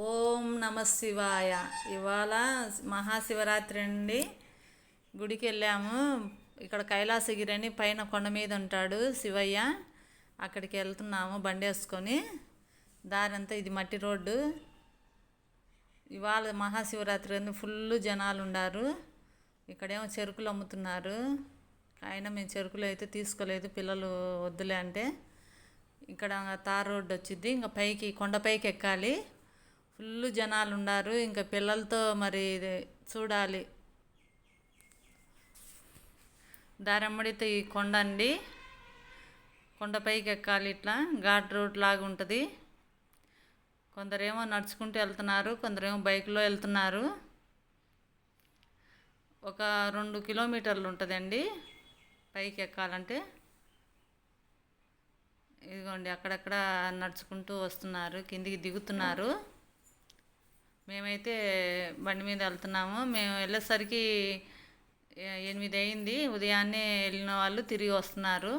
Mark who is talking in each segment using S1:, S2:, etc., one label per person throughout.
S1: ఓం నమ శివాయ. ఇవాళ మహాశివరాత్రి అండి. గుడికి వెళ్ళాము. ఇక్కడ కైలాసగిరి అని పైన కొండ మీద ఉంటాడు శివయ్య. అక్కడికి వెళ్తున్నాము బండి వేసుకొని. దారంతా ఇది మట్టి రోడ్డు. ఇవాళ మహాశివరాత్రి అని ఫుల్ జనాలు ఉన్నారు ఇక్కడేమో చెరుకులు అమ్ముతున్నారు. ఆయన మేము చెరుకులు అయితే తీసుకోలేదు. పిల్లలు వద్దులే అంటే. ఇక్కడ తార్ రోడ్డు వచ్చింది ఇంకా పైకి కొండపైకి ఎక్కాలి. ఫుల్ జనాలు ఉన్నారు ఇంకా పిల్లలతో మరి చూడాలి. దారమ్మడితే ఈ కొండ అండి. కొండపైకి ఎక్కాలి ఇట్లా. ఘాట్ రోడ్ లాగా ఉంటుంది కొందరేమో నడుచుకుంటూ వెళ్తున్నారు కొందరేమో బైక్లో వెళ్తున్నారు. ఒక రెండు కిలోమీటర్లు ఉంటుందండి పైకి ఎక్కాలంటే ఇదిగోండి అక్కడక్కడ నడుచుకుంటూ వస్తున్నారు కిందికి దిగుతున్నారు. మేమైతే బండి మీద వెళ్తున్నాము. మేము వెళ్ళేసరికి ఎనిమిది అయింది. ఉదయాన్నే వెళ్ళిన వాళ్ళు తిరిగి వస్తున్నారు.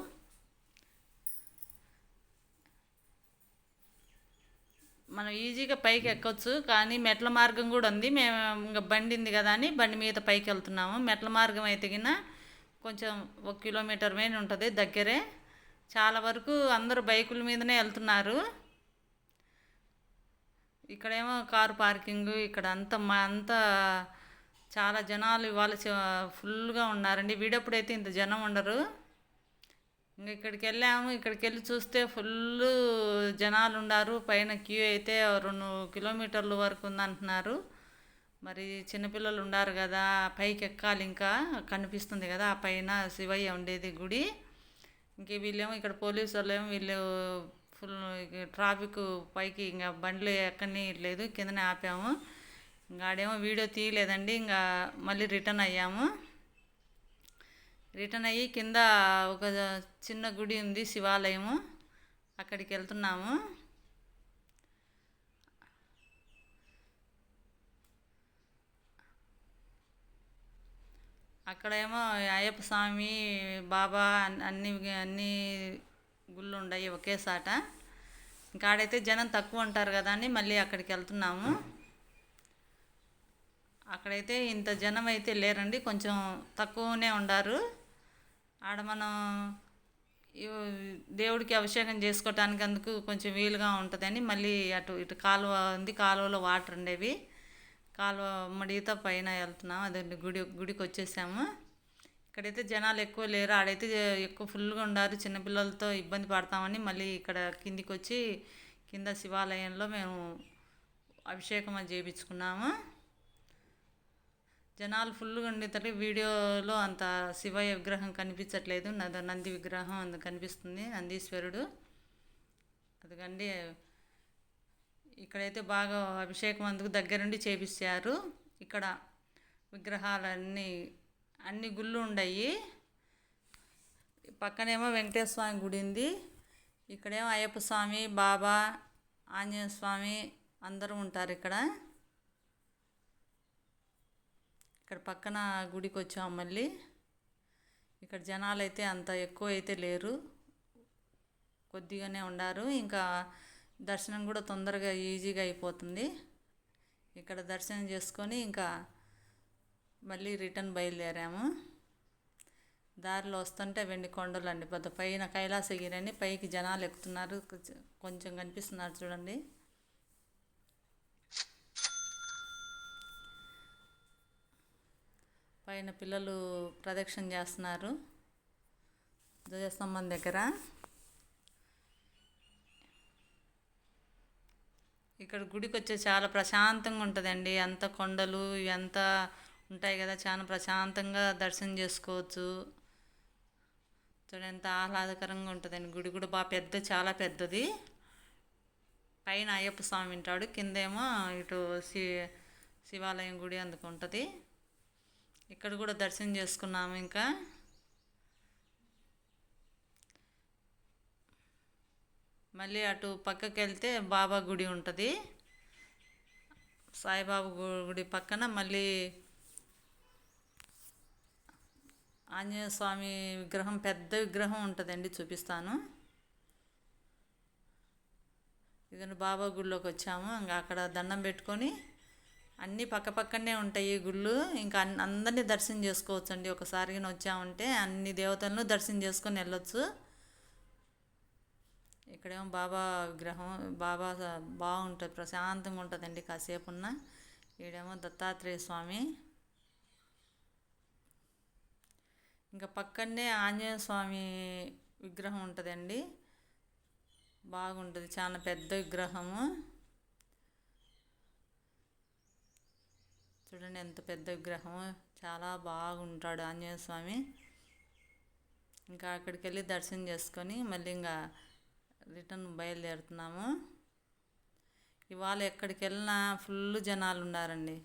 S1: మనం ఈజీగా పైకి ఎక్కొచ్చు కానీ మెట్ల మార్గం కూడా ఉంది. మేము ఇంకా బండి ఉంది కదా అని బండి మీద పైకి వెళ్తున్నాము. మెట్ల మార్గం అయితే కొంచెం ఒక కిలోమీటర్ మీద ఉంటుంది దగ్గరే. చాలా వరకు అందరూ బైకుల మీదనే వెళ్తున్నారు. ఇక్కడేమో కారు పార్కింగ్ ఇక్కడ అంతా మా అంతా చాలా జనాలు ఇవాళ ఫుల్గా ఉన్నారండి. వీడప్పుడైతే ఇంత జనం ఉండరు. ఇంకా ఇక్కడికి వెళ్ళాము ఇక్కడికి వెళ్ళి చూస్తే ఫుల్ జనాలు ఉన్నారు పైన క్యూ అయితే రెండు కిలోమీటర్ల వరకు ఉందంటున్నారు. మరి చిన్నపిల్లలు ఉన్నారు కదా పైకి ఎక్కాలి ఇంకా. కనిపిస్తుంది కదా ఆ పైన శివయ్య ఉండేది గుడి. ఇంక వీళ్ళేమో ఇక్కడ పోలీసు వాళ్ళేమో వీళ్ళు ఫుల్ ట్రాఫిక్ పైకి ఇంకా బండ్లు ఎక్కని లేదు కిందనే ఆపాము. ఇంకా ఆడేమో వీడియో తీయలేదండి ఇంకా మళ్ళీ రిటర్న్ అయ్యాము. రిటర్న్ అయ్యి కింద ఒక చిన్న గుడి ఉంది శివాలయము. అక్కడికి వెళ్తున్నాము. అక్కడేమో అయ్యప్ప స్వామి బాబా అన్ని అన్ని గుళ్ళు ఉన్నాయి ఒకేసాట. ఇంకా ఆడైతే జనం తక్కువ ఉంటారు కదా అని మళ్ళీ అక్కడికి వెళ్తున్నాము. అక్కడైతే ఇంత జనం అయితే లేరండి కొంచెం తక్కువనే ఉండారు. ఆడ మనం దేవుడికి అభిషేకం చేసుకోవటానికి అందుకు కొంచెం వీలుగా ఉంటుందని మళ్ళీ అటు ఇటు కాలువ ఉంది కాలువలో వాటర్ ఉండేవి. కాలువ మడితో పైన వెళ్తున్నాం అదే గుడి గుడికి వచ్చేసాము. ఇక్కడైతే జనాలు ఎక్కువ లేరు. ఆడైతే ఎక్కువ ఫుల్గా ఉండారు. చిన్నపిల్లలతో ఇబ్బంది పడతామని మళ్ళీ ఇక్కడ కిందికి వచ్చి కింద శివాలయంలో మేము అభిషేకం అది చేయించుకున్నాము జనాలు ఫుల్గా ఉండేసరికి వీడియోలో అంత శివయ్య విగ్రహం కనిపించట్లేదు. నద నంది విగ్రహం అంత కనిపిస్తుంది. నందీశ్వరుడు. అదిగండి. ఇక్కడైతే బాగా అభిషేకం అందుకు దగ్గరుండి చేపించారు. ఇక్కడ విగ్రహాలన్నీ అన్ని గుళ్ళు ఉన్నాయి పక్కనేమో వెంకటేశ్వర స్వామి గుడి ఉంది. ఇక్కడేమో అయ్యప్ప స్వామి బాబా ఆంజనేయ స్వామి అందరూ ఉంటారు ఇక్కడ. ఇక్కడ పక్కన గుడికి వచ్చాం మళ్ళీ. ఇక్కడ జనాలు అయితే అంత ఎక్కువ అయితే లేరు. కొద్దిగానే ఉండారు. ఇంకా దర్శనం కూడా తొందరగా ఈజీగా అయిపోతుంది. ఇక్కడ దర్శనం చేసుకొని ఇంకా మళ్ళీ రిటర్న్ బయలుదేరాము. దారిలో వస్తుంటే వెండి కొండలు అండి. పెద్ద పైన కైలాసగిరి అని పైకి జనాలు ఎక్కుతున్నారు. కొంచెం- కొంచెం కనిపిస్తున్నారు చూడండి. పైన పిల్లలు ప్రదక్షిణ చేస్తున్నారు. ధ్వజస్తంభం దగ్గర. ఇక్కడ గుడికి వచ్చే చాలా ప్రశాంతంగా ఉంటుందండి. అంత కొండలు ఎంత ఉంటాయి కదా చాలా ప్రశాంతంగా దర్శనం చేసుకోవచ్చు. చూడండి ఎంత ఆహ్లాదకరంగా ఉంటుందండి. గుడి కూడా బాగా పెద్ద చాలా పెద్దది. పైన అయ్యప్ప స్వామి ఉంటాడు కిందేమో ఇటు శి శివాలయం గుడి అందుకు ఉంటుంది. ఇక్కడ కూడా దర్శనం చేసుకున్నాము ఇంకా. మళ్ళీ అటు పక్కకి వెళ్తే బాబా గుడి ఉంటుంది. సాయిబాబా గు- గుడి పక్కన మళ్ళీ ఆంజనేయ స్వామి విగ్రహం పెద్ద విగ్రహం ఉంటుందండి చూపిస్తాను. ఇదండి బాబా గుళ్ళోకి వచ్చాము. ఇంకా అక్కడ దండం పెట్టుకొని అన్నీ పక్క పక్కనే ఉంటాయి గుళ్ళు. ఇంకా అన్- అందరినీ దర్శనం చేసుకోవచ్చు అండి ఒకసారి వచ్చామంటే అన్ని దేవతలను దర్శనం చేసుకొని వెళ్ళొచ్చు. ఇక్కడేమో బాబా విగ్రహం బాబా బాగుంటుంది ప్రశాంతంగా ఉంటుందండి కాసేపు ఉన్న ఈడేమో దత్తాత్రేయ స్వామి. ఇంకా పక్కనే ఆంజనేయ స్వామి విగ్రహం ఉంటుందండి. బాగుంటుంది చాలా పెద్ద విగ్రహము. చూడండి ఎంత పెద్ద విగ్రహము. చాలా బాగుంటాడు ఆంజనేయ స్వామి. ఇంకా అక్కడికి వెళ్ళి దర్శనం చేసుకొని మళ్ళీ ఇంకా రిటర్న్ బయలుదేరుతున్నాము. ఇవాళ ఎక్కడికి వెళ్ళినా ఫుల్ జనాలు ఉన్నారండి.